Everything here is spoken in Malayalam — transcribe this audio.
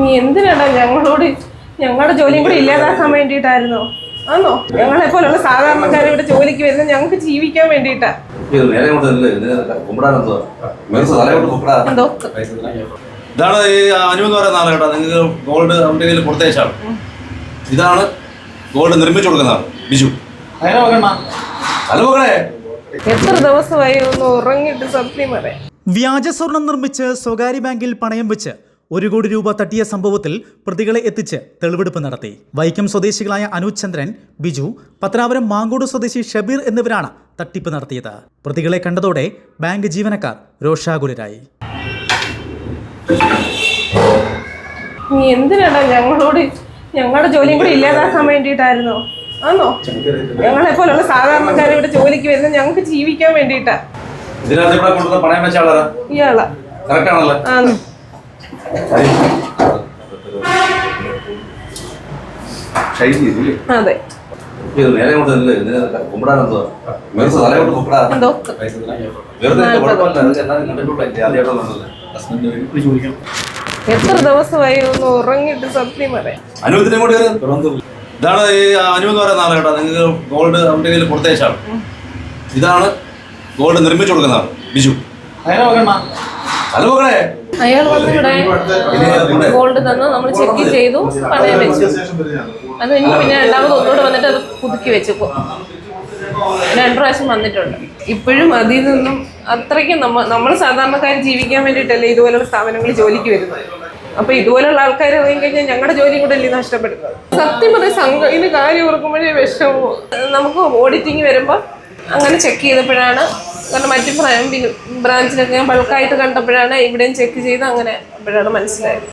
നീ എന്തിനാടാ ഞങ്ങളോട് ഞങ്ങളുടെ ജോലിയും കൂടി ഇല്ലാതാക്കാൻ വേണ്ടിയിട്ടായിരുന്നോ? ആണോ ഞങ്ങളെ പോലുള്ള സാധാരണക്കാർ ഇവിടെ ജോലിക്ക് വരുന്ന ഞങ്ങൾക്ക് ജീവിക്കാൻ വേണ്ടിയിട്ടാ. എന്തോ? ഇതാണ് ഈ അനു എന്ന് പറയുന്ന ആൾ കേട്ടോ. നിങ്ങൾക്ക് ഗോൾഡ് അവന്റെ കയ്യിൽ കൊടുത്തേച്ചാണ് ഇതാണ് ഗോൾഡ് നിർമ്മിച്ചു കൊടുക്കുന്ന ആൾ ബിജു. മക്കളെ. എത്ര ദിവസമായി ഒന്ന് ഉറങ്ങിയിട്ട് സത്യം പറയാം. വ്യാജ സ്വർണം നിർമ്മിച്ച് സ്വകാര്യ ബാങ്കിൽ പണയം വെച്ച് ഒരു കോടി രൂപ തട്ടിയ സംഭവത്തിൽ പ്രതികളെ എത്തിച്ച് തെളിവെടുപ്പ് നടത്തി. വൈക്കം സ്വദേശികളായ അനൂജ് ചന്ദ്രൻ ബിജു പത്രാപുരം മാങ്കോട് സ്വദേശി ഷബീർ എന്നിവരാണ് തട്ടിപ്പ് നടത്തിയത്. പ്രതികളെ കണ്ടതോടെ ബാങ്ക് ജീവനക്കാർ രോഷാകുലരായി. നീ എന്തിനാടാ ഞങ്ങളോട് ഞങ്ങളുടെ ജോലിയും കൂടി ഇല്ലാതാക്കാൻ വേണ്ടിയിട്ടായിരുന്നോ? ആണോ ഞങ്ങളെ പോലുള്ള സാധാരണക്കാർ ഇവിടെ ജോലിക്ക് വരുന്ന ഞങ്ങൾക്ക് ജീവിക്കാൻ വേണ്ടിയിട്ടാ. ഇതിനകത്ത് ഇവിടെ കൊണ്ടുവന്ന പണയം വെച്ച ആളാ ഇയാളാ. കറക്റ്റ് ആണല്ലോ? അതെ. നേരെ കൊണ്ട് കുമ്പിടാനെന്തോ മെറിസ് എത്ര ദിവസമായി ഒന്ന് ഉറങ്ങിയിട്ട് സത്യം പറയാം. കൂടി ഇതാണ് ഈ അനു എന്ന് പറയുന്ന ആൾ കേട്ടോ. നിങ്ങൾക്ക് ഗോൾഡ് അവിടെ കയ്യിൽ കൊടുത്തേച്ചാണ്. ഇതാണ് ഗോൾഡ് നിർമ്മിച്ചു കൊടുക്കുന്ന ആൾ ബിജു. ഹലോ മക്കളെ അയാൾ വന്ന് ഇവിടെ ഗോൾഡ് തന്നു. നമ്മൾ ചെക്ക് ചെയ്തു പണയം വെച്ചു അത് കഴിഞ്ഞ് പിന്നെ രണ്ടാമത് ഒന്നുകൂടെ വന്നിട്ട് അത് പുതുക്കി വെച്ചു. രണ്ടു പ്രാവശ്യം വന്നിട്ടുണ്ട്. ഇപ്പോഴും അതിൽ നിന്നും അത്രയ്ക്കും നമ്മ നമ്മൾ സാധാരണക്കാർ ജീവിക്കാൻ വേണ്ടിയിട്ടല്ലേ ഇതുപോലുള്ള സ്ഥാപനങ്ങളിൽ ജോലിക്ക് വരുന്നത്. അപ്പൊ ഇതുപോലുള്ള ആൾക്കാർ ഇറങ്ങി കഴിഞ്ഞാൽ ഞങ്ങളുടെ ജോലിയും കൂടെ അല്ലേ നഷ്ടപ്പെടുന്നത്? സത്യം പറഞ്ഞ സംഘം ഇത് കാര്യം ഓർക്കുമ്പോഴേ വിഷമവും നമുക്ക് ഓഡിറ്റിങ് വരുമ്പോൾ അങ്ങനെ ചെക്ക് ചെയ്തപ്പോഴാണ് കാരണം മറ്റു ബ്രാഞ്ചിലൊക്കെ ഞാൻ ബൾക്കായിട്ട് കണ്ടപ്പോഴാണ് ഇവിടെയും ചെക്ക് ചെയ്ത് അങ്ങനെ അപ്പോഴാണ് മനസ്സിലായത്.